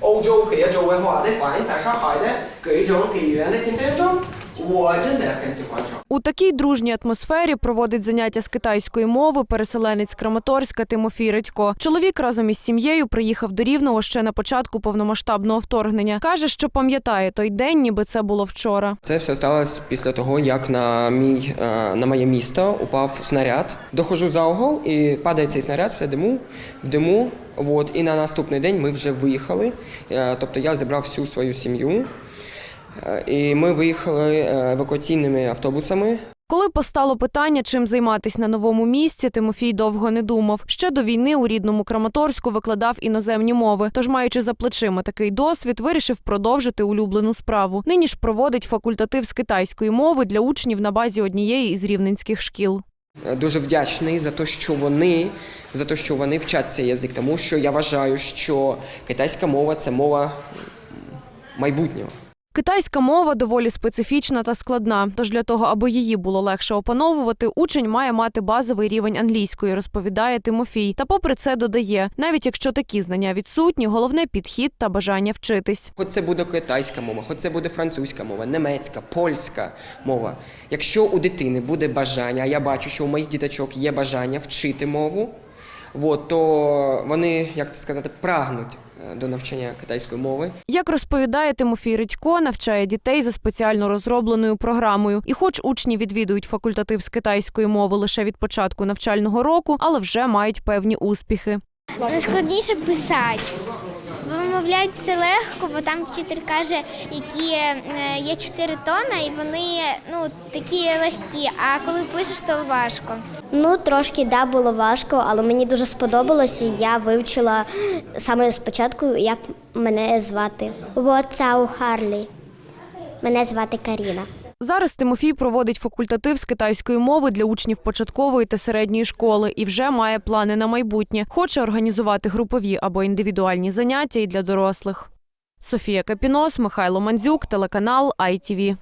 欧洲和亚洲的化裔反映在上海的这一种根源的今天中。У такій дружній атмосфері проводить заняття з китайської мови переселенець Краматорська Тимофій Редько. Чоловік разом із сім'єю приїхав до Рівного ще на початку повномасштабного вторгнення. Каже, що пам'ятає той день, ніби це було вчора. Це все сталося після того, як на мій е, на моє місто упав снаряд. Доходжу за угол і падає цей снаряд, все диму в диму. От, і на наступний день ми вже виїхали. Е, Тобто я зібрав всю свою сім'ю. Е, І ми виїхали е, евакуаційними автобусами. Коли постало питання, чим займатися на новому місці, Тимофій довго не думав. Ще до війни у рідному Краматорську викладав іноземні мови. Тож, маючи за плечима такий досвід, вирішив продовжити улюблену справу. Нині ж проводить факультатив з китайської мови для учнів на базі однієї із рівненських шкіл. Е, Дуже вдячний за те, що вони за те, що вони вчать цей язик, тому що я вважаю, що китайська мова це мова майбутнього. Китайська мова доволі специфічна та складна. Тож для того, аби її було легше опановувати, учень має мати базовий рівень англійської, розповідає Тимофій. Та попри це додає, навіть якщо такі знання відсутні, головне підхід та бажання вчитись. Хоч це буде китайська мова, хоч це буде французька мова, німецька, польська мова. Якщо у дитини буде бажання, а я бачу, що у моїх діточок є бажання вчити мову, от, то вони, як це сказати, прагнуть до навчання китайської мови. Як розповідає Тимофій Редько, навчає дітей за спеціально розробленою програмою. І, хоч учні відвідують факультатив з китайської мови лише від початку навчального року, але вже мають певні успіхи. Найскладніше писати. Вимовляти це легко, бо там вчитель каже, які е, є чотири тона, і вони ну, такі легкі, а коли пишеш, то важко. Ну, трошки да, було важко, але мені дуже сподобалося. Я вивчила саме спочатку, як мене звати. Воцау Харлі. Мене звати Каріна. Зараз Тимофій проводить факультатив з китайської мови для учнів початкової та середньої школи і вже має плани на майбутнє. Хоче організувати групові або індивідуальні заняття і для дорослих. Софія Капінос, Михайло Мандзюк, телеканал ITV.